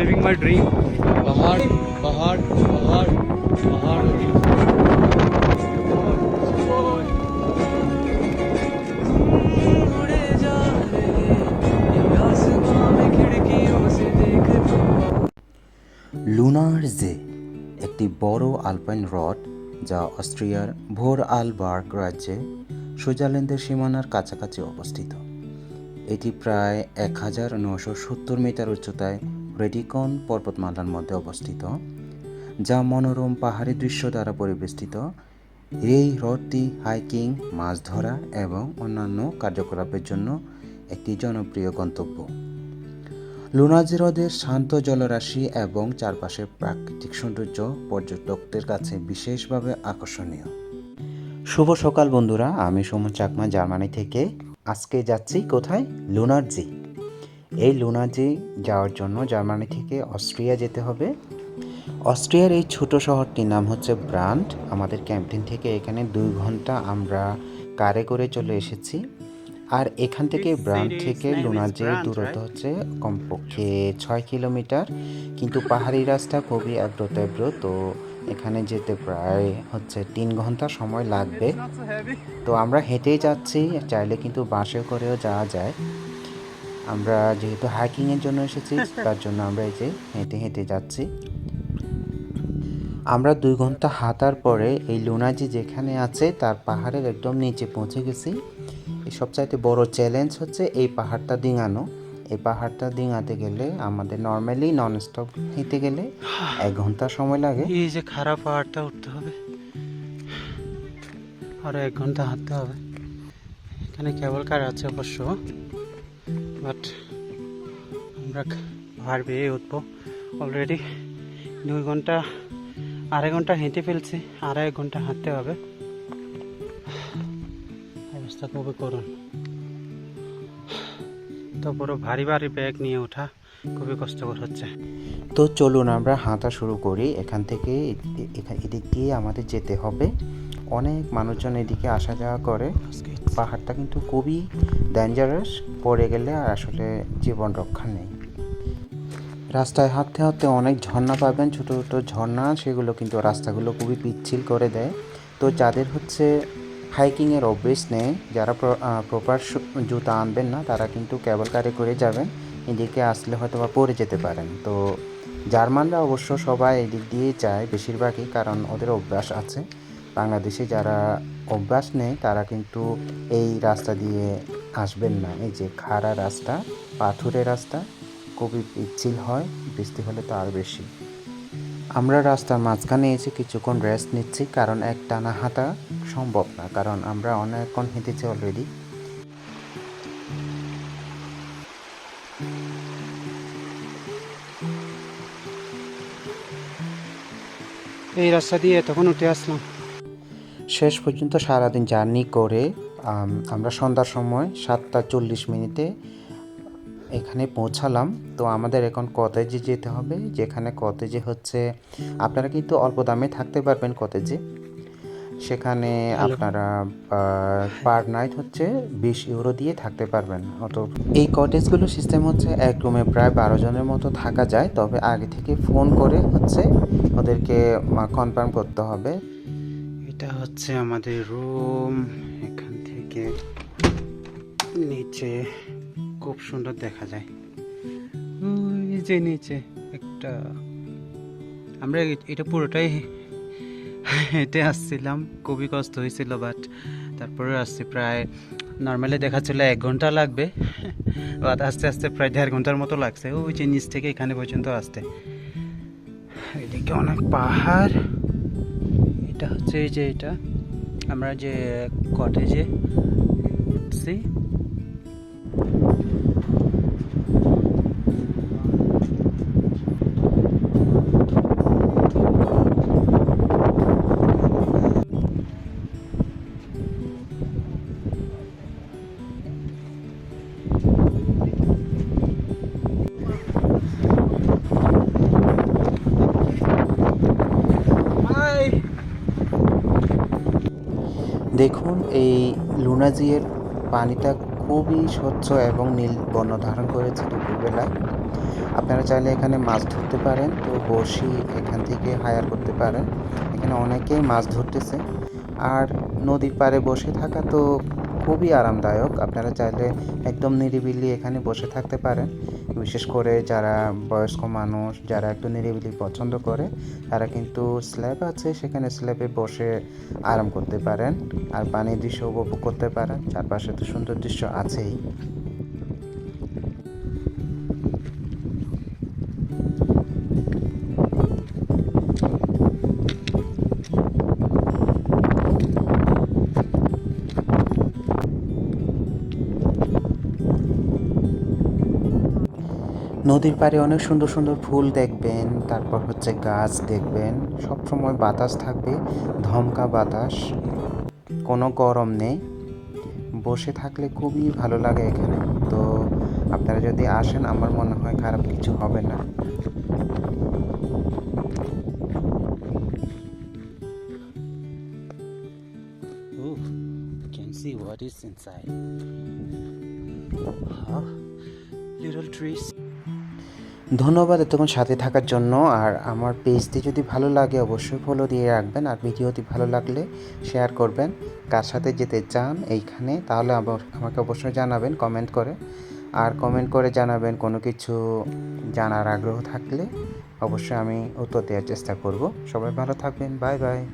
living my dream. Bahar, Bahar, Bahar, Bahar. লুনার জে একটি বড় আলপাইন হ্রদ যা অস্ট্রিয়ার ভোর আলবার্গ রাজ্যে সুইজারল্যান্ডের সীমানার কাছাকাছি অবস্থিত এটি প্রায় এক হাজার নশো সত্তর মিটার উচ্চতায় রেডিকন পর্বতমালার মধ্যে অবস্থিত, যা মনোরম পাহাড়ি দৃশ্য দ্বারা পরিবেষ্টিত। এই হ্রদটি হাইকিং, মাছ ধরা এবং অন্যান্য কার্যকলাপের জন্য একটি জনপ্রিয় গন্তব্য। লুনাজি হ্রদের শান্ত জলরাশি এবং চারপাশের প্রাকৃতিক সৌন্দর্য পর্যটকদের কাছে বিশেষভাবে আকর্ষণীয়। শুভ সকাল বন্ধুরা, আমি সুমন চাকমা, জার্মানি থেকে। আজকে যাচ্ছি কোথায়? লুনার্জি। এই লুনার্জি যাওয়ার জন্য জার্মানি থেকে অস্ট্রিয়া যেতে হবে। অস্ট্রিয়ার এই ছোট শহরটির নাম হচ্ছে ব্রান্ড আমাদের ক্যাম্পটিন থেকে এখানে দুই ঘণ্টা আমরা কারে করে চলে এসেছি। আর এখান থেকে ব্রান্ড থেকে লুনার্জির দূরত্ব হচ্ছে কমপক্ষে ছয় কিলোমিটার। কিন্তু পাহাড়ি রাস্তা খুবই আগ্রতেব্র তো এখানে যেতে প্রায় হচ্ছে তিন ঘণ্টা সময় লাগবে। তো আমরা হেঁটেই যাচ্ছি। চাইলে কিন্তু বাসে করেও যাওয়া যায়। আমরা যেহেতু হাইকিংয়ের জন্য এসেছি তার জন্য আমরা এই যে হেঁটে হেঁটে যাচ্ছি। আমরা দুই ঘণ্টা হাঁটার পরে এই লুনাজি যেখানে আছে তার পাহাড়ের একদম নিচে পৌঁছে গেছি। এই সবচাইতে বড় চ্যালেঞ্জ হচ্ছে এই পাহাড়টা ডিঙানো। এই পাহাড়টা ডিঙাতে গেলে আমাদের নর্মালি নন স্টপ হেঁটে গেলে এক ঘণ্টা সময় লাগে। এই যে খারাপ পাহাড়টা উঠতে হবে। আরও এক ঘণ্টা হাঁটতে হবে। এখানে কেবল কার আছে অবশ্য? বাট আমরা পাহাড় বেয়ে উঠবো অলরেডি দুই ঘণ্টা আড়াই ঘণ্টা হেঁটে ফেলছি আড়াই ঘণ্টা হাঁটতে হবে। অবস্থা খুবই করুন তো বড় ভারী ভারী ব্যাগ নিয়ে ওঠা খুবই কষ্টকর হচ্ছে। তো চলুন আমরা হাঁটা শুরু করি। এখান থেকে এদিক দিয়ে আমাদের যেতে হবে। অনেক মানুষজন এদিকে আসা যাওয়া করে। পাহাড়টা কিন্তু খুবই ডেঞ্জারাস পড়ে গেলে আর আসলে জীবন রক্ষা নেই। রাস্তায় হাঁটতে হাঁটতে অনেক ঝর্ণা পাবেন, ছোটো ছোটো ঝর্ণা, সেগুলো কিন্তু রাস্তাগুলো খুবই পিচ্ছিল করে দেয়। তো যাদের হচ্ছে হাইকিংয়ের অভ্যেস নেই, যারা প্রপার জুতা আনবেন না, তারা কিন্তু কেবল কারে করে যাবেন, এদিকে আসলে হয়তো বা পড়ে যেতে পারেন। তো জার্মানরা অবশ্য সবাই এদিক দিয়ে যায় বেশিরভাগই, কারণ ওদের অভ্যাস আছে। বাংলাদেশে যারা অভ্যাস নেই, তারা কিন্তু এই রাস্তা দিয়ে আসবেন না। এই যে খাড়া রাস্তা পাথুরে রাস্তা খুবই পিচ্ছিল হয় বৃষ্টি হলে তো আর বেশি। আমরা রাস্তার মাঝখানে এসে কিছুক্ষণ রেস্ট নিচ্ছি কারণ এক টানা হাঁটা সম্ভব না কারণ আমরা অনেকক্ষণ হেঁটেছি অলরেডি এই রাস্তা দিয়ে তখন উঠে আসলাম। শেষ পর্যন্ত সারাদিন জার্নি করে আমরা সন্ধ্যার সময় সাতটা চল্লিশ মিনিটে এখানে পৌঁছালাম। তো আমাদের এখন কটেজে যেতে হবে যেখানে কটেজে হচ্ছে আপনারা কিন্তু অল্প দামে থাকতে পারবেন কটেজে। সেখানে আপনারা পার নাইট হচ্ছে বিশ ইউরো দিয়ে থাকতে পারবেন। অত এই কটেজগুলো সিস্টেম হচ্ছে এক রুমে প্রায় বারো জনের মতো থাকা যায়। তবে আগে থেকে ফোন করে হচ্ছে ওদেরকে কনফার্ম করতে হবে। এটা হচ্ছে আমাদের রুম এখান থেকে নিচে খুব সুন্দর দেখা যায়। ওই যে নিচে একটা, আমরা এটা পুরোটাই হেঁটে আসছিলাম, খুবই কষ্ট হয়েছিল বাট তারপরে আসছি প্রায় নর্মালি দেখাচ্ছিল এক ঘণ্টা লাগবে বাট আস্তে আস্তে প্রায় দেড় ঘণ্টার মতো লাগছে, ওই যে নিচ থেকে এখানে পর্যন্ত আসতে। এদিকে অনেক পাহাড়, এটা হচ্ছে এই যে এটা। আমরা যে কটেজে উঠছি দেখুন, এই লুনাজিয়ের পানিটা খুবই স্বচ্ছ এবং নীল বর্ণ ধারণ করেছে দুপুরবেলায়। আপনারা চাইলে এখানে মাছ ধরতে পারেন, তো বসি এখান থেকে হায়ার করতে পারেন। এখানে অনেকেই মাছ ধরতেছে। আর নদীর পাড়ে বসে থাকা তো খুবই আরামদায়ক। আপনারা চাইলে একদম নিরিবিলি এখানে বসে থাকতে পারেন। বিশেষ করে যারা বয়স্ক মানুষ, যারা একটু নিরিবিলি পছন্দ করে, তারা কিন্তু স্ল্যাব আছে, সেখানে স্ল্যাবে বসে আরাম করতে পারেন। আর পানির দৃশ্য উপভোগ করতে পারেন। চারপাশে তো সুন্দর দৃশ্য আছেই। নদীর পাড়ে অনেক সুন্দর সুন্দর ফুল দেখবেন, তারপর হচ্ছে গাছ দেখবেন সব সময় বাতাস থাকবে, ধমকা বাতাস, কোনো গরম নেই, বসে থাকলে খুবই ভালো লাগে এখানে তো আপনারা যদি আসেন, আমার মনে হয় খারাপ কিছু হবে না see what is inside. Huh? Little trees. ধন্যবাদ এতক্ষণ সাথে থাকার জন্য। আর আমার পেজটি যদি ভালো লাগে, অবশ্যই ফলো দিয়ে রাখবেন। আর ভিডিওটি ভালো লাগলে শেয়ার করবেন। কার সাথে যেতে চান এইখানে, তাহলে আমাকে অবশ্যই জানাবেন কমেন্ট করে। আর কমেন্ট করে জানাবেন কোনো কিছু জানার আগ্রহ থাকলে অবশ্যই আমি উত্তর দেওয়ার চেষ্টা করব। সবাই ভালো থাকবেন বাই বাই